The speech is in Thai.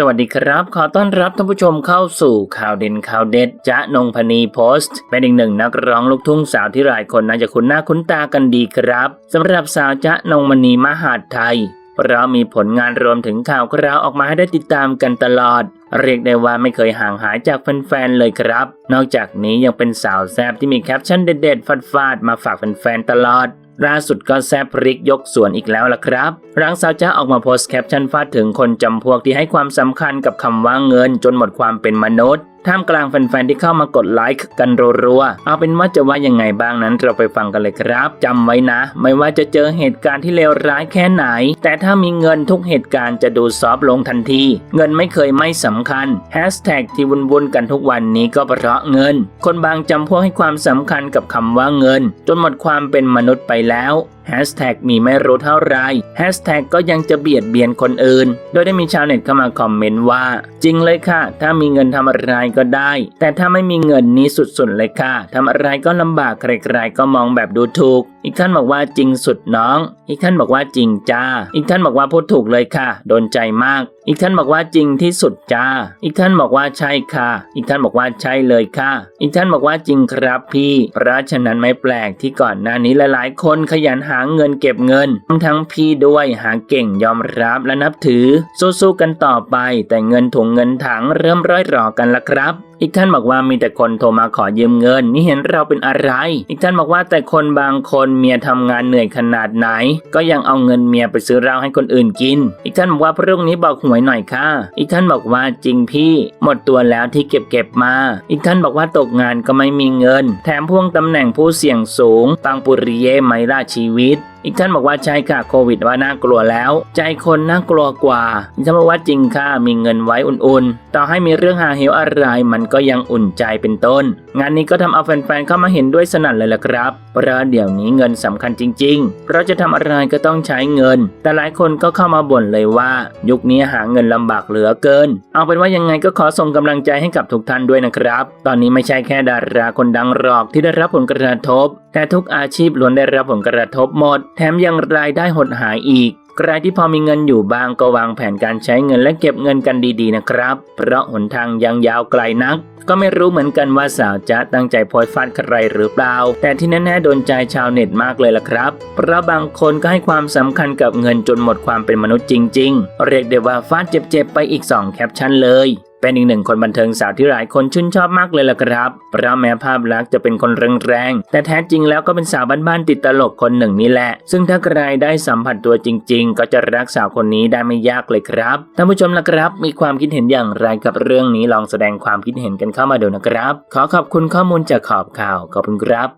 สวัสดีครับ ขอต้อนรับท่านผู้ชมเข้าสู่ข่าวเด่นข่าวเด็ดจ๊ะนงพนีโพสต์ เป็นอีกหนึ่งนักร้องลูกทุ่งสาวที่หลายคนน่าจะคุ้นหน้าคุ้นตากันดีครับสำหรับสาวจ๊ะนงมณีมหาดไทยเรามีผลงานรวมถึงข่าวคราวออกมาให้ได้ติดตามกันตลอด เรียกได้ว่าไม่เคยห่างหายจากแฟนๆเลยครับ นอกจากนี้ยังเป็นสาวแซบที่มีแคปชั่นเด็ดๆฟาดๆมาฝากแฟนๆตลอด ล่าสุดก็แซบริกยกสวนอีกแล้วล่ะครับหลังสาวจ้าออกมาโพสต์แคปชั่นฟาดถึงคนจำพวกที่ให้ความสำคัญกับคำว่าเงินจนหมดความเป็นมนุษย์ท่ามกลางแฟนๆที่เข้ามากดไลค์กันรัวๆ เอาเป็นว่าจะว่ายังไงบ้างนั้นเราไปฟังกันเลยครับจำไว้นะ ไม่ว่าจะเจอเหตุการณ์ที่เลวร้ายแค่ไหน แต่ถ้ามีเงินทุกเหตุการณ์จะดูซอฟลงทันที เงินไม่เคยไม่สำคัญแฮชแท็กที่วุ่นๆกันทุกวันนี้ก็เพราะเงิน คนบางจำพวกให้ความสำคัญกับคำว่าเงิน จนหมดความเป็นมนุษย์ไปแล้ว แฮชแท็กมีไม่รู้เท่าไรแฮชแท็กก็ยังจะเบียดเบียนคนอื่น โดยได้มีชาวเน็ตเข้ามาคอมเมนต์ว่า จริงเลยค่ะ ถ้ามีเงินทำอะไรก็ได้ แต่ถ้าไม่มีเงินนี้สุดๆเลยค่ะทำอะไรก็ลำบากใครๆก็มองแบบดูถูกอีกท่านบอกว่าจริงสุดน้อง อีกท่านบอกว่าจริงจ้า อีกท่านบอกว่าพูดถูกเลยค่ะ โดนใจมาก อีกท่านบอกว่าจริงที่สุดจ้า อีกท่านบอกว่าใช่ค่ะ อีกท่านบอกว่าใช่เลยค่ะ อีกท่านบอกว่าจริงครับพี่ เพราะฉะนั้นไม่แปลกที่ก่อนหน้านี้หลายๆ คนขยันหาเงินเก็บเงิน ทั้งพี่ด้วยหาเก่งยอมรับและนับถือ สู้ๆกันต่อไป แต่เงินถุงเงินถังเริ่มร้อยรอกันละครับอีกท่านบอกว่ามีแต่คนโทรมาขอยืมเงิน นี่เห็นเราเป็นอะไร อีกท่านบอกว่าแต่คนบางคนเมียทำงานเหนื่อยขนาดไหน ก็ยังเอาเงินเมียไปซื้อเหล้าให้คนอื่นกิน อีกท่านบอกว่าพรุ่งนี้บอกหวยหน่อยค่ะ อีกท่านบอกว่าจริงพี่ หมดตัวแล้วที่เก็บเก็บมา อีกท่านบอกว่าตกงานก็ไม่มีเงิน แถมพ่วงตำแหน่งผู้เสี่ยงสูงปังปุริเย่ไหมล่าชีวิต อีกท่านบอกว่าใช่ค่ะโควิดว่าน่ากลัวแล้ว ใจคนน่ากลัวกว่าอีกท่านบอกว่าจริงค่ะมีเงินไว้อุ่นๆ ต่อให้มีเรื่องหาเหวอะไรมันก็ยังอุ่นใจเป็นต้น งานนี้ก็ทำเอาแฟนๆเข้ามาเห็นด้วยสนั่นเลยละครับเพราะเดี๋ยวนี้เงินสำคัญจริงๆเพราะจะทำอะไรก็ต้องใช้เงิน แต่หลายคนก็เข้ามาบ่นเลยว่า ยุคนี้หาเงินลำบากเหลือเกิน เอาเป็นว่ายังไงก็ขอส่งกำลังใจให้กับทุกท่านด้วยนะครับ ตอนนี้ไม่ใช่แค่ดาราคนดังหรอกที่ได้รับผลกระทบแต่ทุกอาชีพล้วนได้รับผลกระทบหมด แถมยังรายได้หดหายอีก ใครที่พอมีเงินอยู่บ้างก็วางแผนการใช้เงินและเก็บเงินกันดีๆนะครับ เพราะหนทางยังยาวไกลนัก ก็ไม่รู้เหมือนกันว่าสาวจะตั้งใจโพสต์ฟาดใครหรือเปล่า แต่ที่แน่ๆโดนใจชาวเน็ตมากเลยล่ะครับ เพราะบางคนก็ให้ความสำคัญกับเงินจนหมดความเป็นมนุษย์จริง ๆ เรียกได้ว่าฟาดเจ็บๆไปอีก 2 แคปชั่นเลย เป็นอีกหนึ่งคนบันเทิงสาวที่หลายคนชื่นชอบมากเลยล่ะครับ เพราะแม้ภาพลักษณ์จะเป็นคนแรงๆ แต่แท้จริงแล้วก็เป็นสาวบ้านๆติดตลกคนหนึ่งนี่แหละ ซึ่งถ้าใครได้สัมผัสตัวจริง ๆ ก็จะรักสาวคนนี้ได้ไม่ยากเลยครับ ท่านผู้ชมล่ะครับ มีความคิดเห็นอย่างไรกับเรื่องนี้ลองแสดงความคิดเห็นกันเข้ามาดูนะครับ ขอขอบคุณข้อมูลจากขอบข่าวขอบคุณครับ